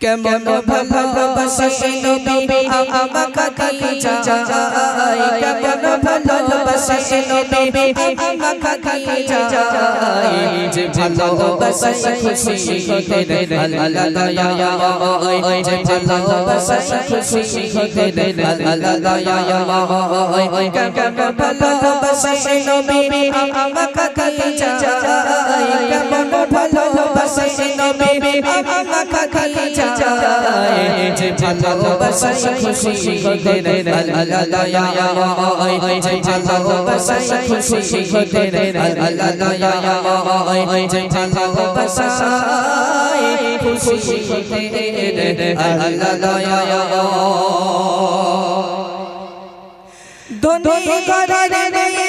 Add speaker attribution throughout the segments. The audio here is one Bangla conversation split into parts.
Speaker 1: কেমন ভালোবাসে নবী, আমাকে খাদিজা কেমন ভালোবাসে নবী, আমাকে খাদিজা যে ভালোবাসে খুশি হতে আল্লাহ দয়া যে ভালোবাসে খুশি হতে আল্লাহ দয়া যে ভালোবাসে খুশি হতে আল্লাহ দয়া যে ভালোবাসে খুশি হতে আল্লাহ দয়া যে ভালোবাসে খুশি হতে আল্লাহ দয়া ধনী ঘরে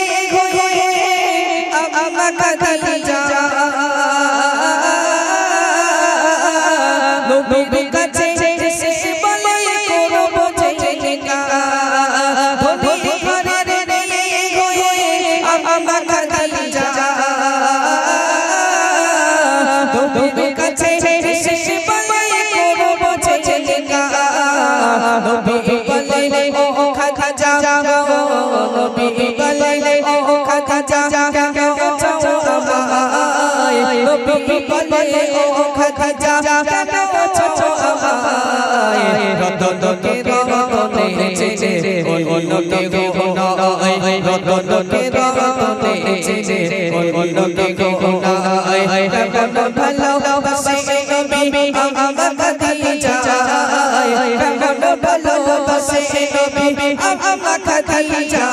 Speaker 1: আমাকে খাদিজা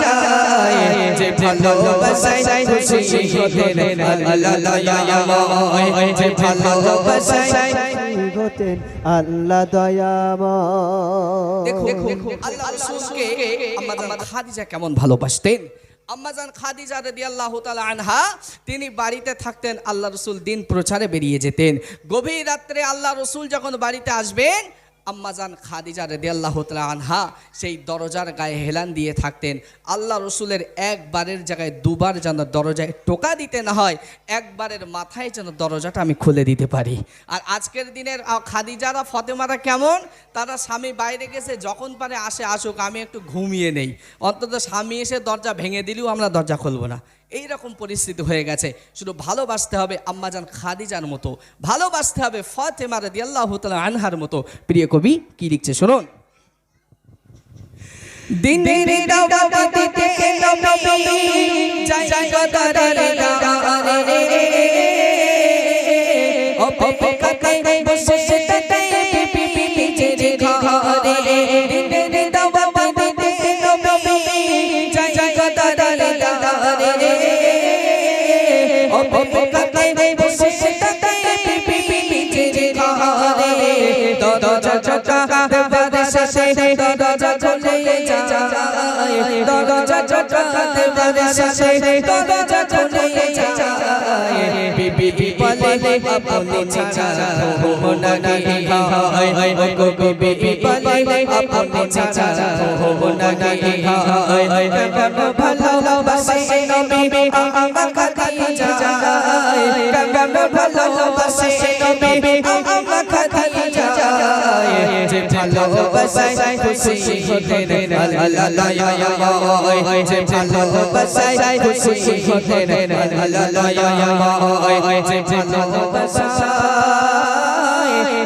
Speaker 1: যে ভালোবাসে খুশি আল্লাহ যে
Speaker 2: হতেন আল্লাহ দয়াময়।
Speaker 1: দেখো আল্লাহ রাসূলকে আম্মাজান খাদিজা কেমন ভালোবাসতেন? আম্মাজান খাদিজা রাদিয়াল্লাহু তাআলা আনহা তিনি বাড়িতে থাকতেন আল্লাহ রসুল দিন প্রচারে বেরিয়ে যেতেন। গভীর রাত্রে আল্লাহ রসুল যখন বাড়িতে আসবেন আম্মাজান খাদিজা রেদিয়াল্লাহ তাআলা আনহা সেই দরজার গায়ে হেলান দিয়ে থাকতেন। আল্লাহ রসুলের একবারের জায়গায় দুবার যেন দরজায় টোকা দিতে না হয়, একবারের মাথায় যেন দরজাটা আমি খুলে দিতে পারি। আর আজকের দিনের খাদিজারা, ফতেমারা কেমন? তারা স্বামী বাইরে গেছে, যখন পারে আসে, আসুক, আমি একটু ঘুমিয়ে নেই। অন্তত স্বামী এসে দরজা ভেঙে দিলেও আমরা দরজা খুলবো না। এই রকম পরিস্থিতি হয়ে গেছে। শুধু ভালোবাসতে হবে আম্মাজান খাদিজার মতো ভালোবাসতে হবে ফতেমা রাদি আল্লাহ তালা আনহার মতো। প্রিয় কবি কি লিখছে শুনুন? দিন দাওয়াতে অপেক্ষায় বসে তাতে পিপি পিছে রে ঘরে দরজা চকা দেবারে শেষে দরজা চলে যায় দরজা চকা দেবারে শেষে দরজা চলে যায় কেমন ভালোবাসে নবী আমাকে খাদিজা যে ভালোবাসে খুশি হতে আল্লাহ দয়াময় যে ভালোবাসে খুশি হতে আল্লাহ দয়াময় যে ভালোবাসে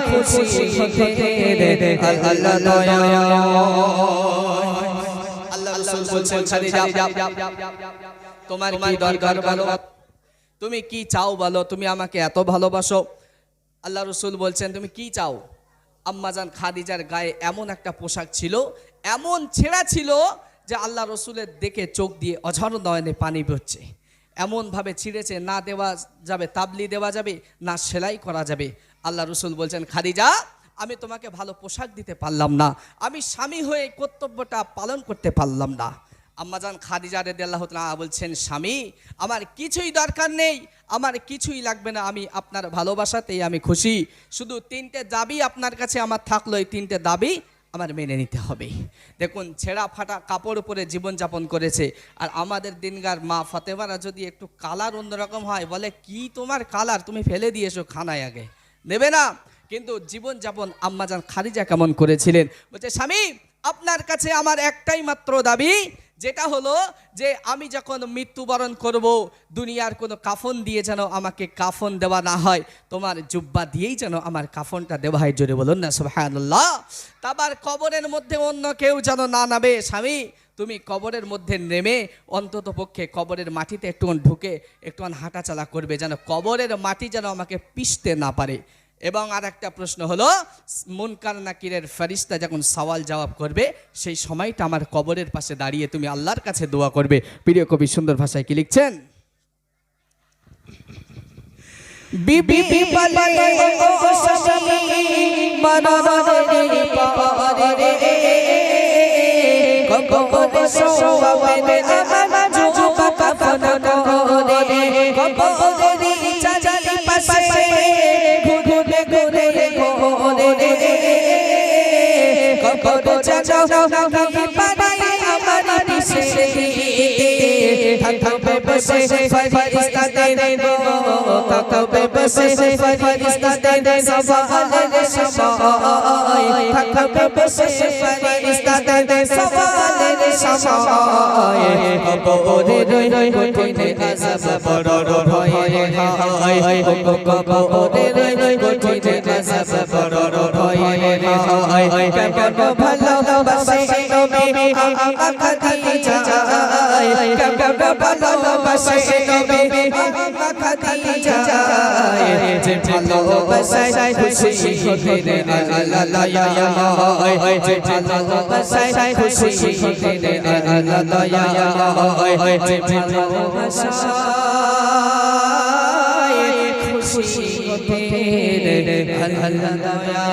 Speaker 1: খুশি হতে আল্লাহ দয়াময় আল্লাহ রাসূল বলছেন খাদিজা তোমার কি দরকার বলো? তুমি কি চাও বলো? তুমি আমাকে এত ভালোবাসো? আল্লাহ রসুল বলছেন, তুমি কি চাও? আম্মাজান খাদিজার গায়ে এমন একটা পোশাক ছিল, এমন ছেঁড়া ছিল যে আল্লাহ রসুলের দেখে চোখ দিয়ে অঝর নয়নে পানি পড়ছে। এমনভাবে ছিঁড়েছে, না দেওয়া যাবে, তাবলি দেওয়া যাবে, না সেলাই করা যাবে। আল্লাহ রসুল বলছেন, খাদিজা, আমি তোমাকে ভালো পোশাক দিতে পারলাম না। আমি স্বামী হয়ে কর্তব্যটা পালন করতে পারলাম না। আম্মাজান খাদিজা রেদি আল্লাহ বলছেন, স্বামী, আমার কিছুই দরকার নেই, আমার কিছুই লাগবে না, আমি আপনার ভালোবাসাতেই আমি খুশি। শুধু তিনটে দাবি আপনার কাছে আমার থাকল, এই তিনটে দাবি আমার মেনে নিতে হবে। দেখুন, ছেঁড়া ফাটা কাপড় উপরে জীবনযাপন করেছে, আর আমাদের দিনগার মা ফতেমারা যদি একটু কালার অন্যরকম হয়, বলে, কি তোমার কালার? তুমি ফেলে দিয়েছ খানায় আগে। নেবে না। কিন্তু জীবনযাপন আম্মাজান খারিজা কেমন করেছিলেন? বলছে, স্বামী, আপনার কাছে আমার একটাই মাত্র দাবি যেটা হলো যে আমি যখন মৃত্যুবরণ করব, দুনিয়ার কোনো কাফন দিয়ে যেন আমাকে কাফন দেওয়া না হয়, তোমার জুব্বা দিয়েই যেন আমার কাফনটা দেওয়া হয়, জোরে বলুন না, সুবহানাল্লাহ। তারপর কবরের মধ্যে অন্য কেউ যেন না নাবে স্বামী, তুমি কবরের মধ্যে নেমে অন্তত পক্ষে কবরের মাটিতে একটুখান ঢুকে একটুখান হাঁটাচলা করবে, যেন কবরের মাটি যেন আমাকে পিষতে না পারে। এবং আর একটা প্রশ্ন হলো, মুনকার নাকিরের ফেরিস্তা যখন সওয়াল জবাব করবে, সেই সময়টা আমার কবরের পাশে দাঁড়িয়ে তুমি আল্লাহর কাছে দোয়া করবে। প্রিয় কবি, সুন্দর ভাষায় কি লিখছেন? বিবি বলে কবরে চাচাও নাকি আমার পিছে থাকবে বসে ফরিস্তা দে থাকবে বসে ফরিস্তা দে সওয়ালের সময় থাকবে বসে ফরিস্তা দে সওয়ালের সময় কবরে রই রই কঠিন আযাব বড় ভয়ে হায় কবরে রই রই কঠিন আযাব বড় হায়, কেমন ভালো বাসে নবী আকা খাদিজা কেমন ভালো বাসে নবী আকা খাদিজা যে ভালো খুশি আল্লাহ দয়া